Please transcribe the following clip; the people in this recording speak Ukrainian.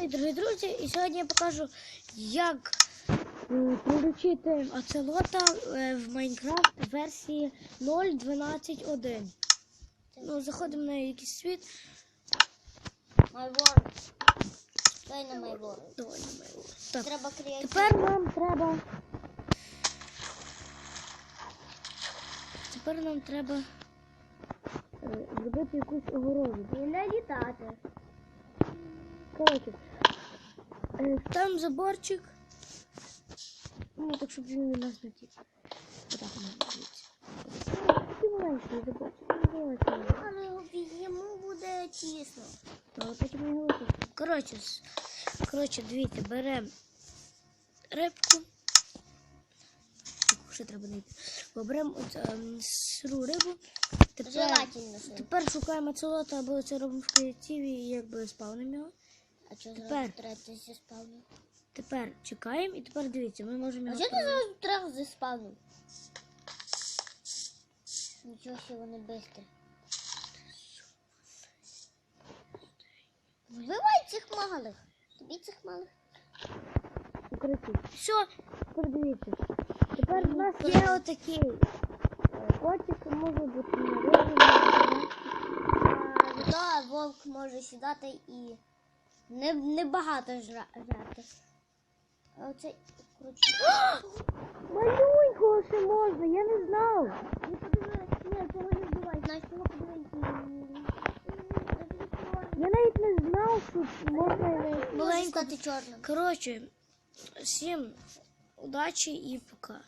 Привіт, дорогі друзі! І сьогодні я покажу, як е, приручити оцелота е, в Майнкрафт версії 0.12.1. Ну, заходимо на якийсь світ. World. Дай на my. Давай на моєго. Так. Треба креатив. Тепер нам треба. Тепер нам треба е, зробити якусь огорожу. І не літати. Коротше, там заборчик. Ну, так щоб він від нас не тік. Отак. Ти маленький заборчик, не давайте. Але йому буде тісно. Але потім його випустимо. Коротше, коротше, дивіться, беремо рибку. Ще треба знайти. Бо беремо от, ем, сиру рибу. Тепер, тепер шукаємо цолота або це робимо в креативі і якби спавнимо його. А що Тепер. зразу третій заспавнив? Тепер чекаємо і тепер дивіться, ми можемо А його. що ти трьох заспавнив? Нічого себе вони бистрі. Вбивай цих малих. Тобі цих малих. Коротше, все, тепер дивіться. Тепер в нас є отакий е, котик, може бути А, Зато вовк може сідати і не, не багато жрати. А оце круче. Малюнького ще можна, я не знав. Не подивись, ні, цього не вбивай. Знаєш. Я навіть не знав, що можна Може маленько. стати чорним. Коротше, всім удачі і пока.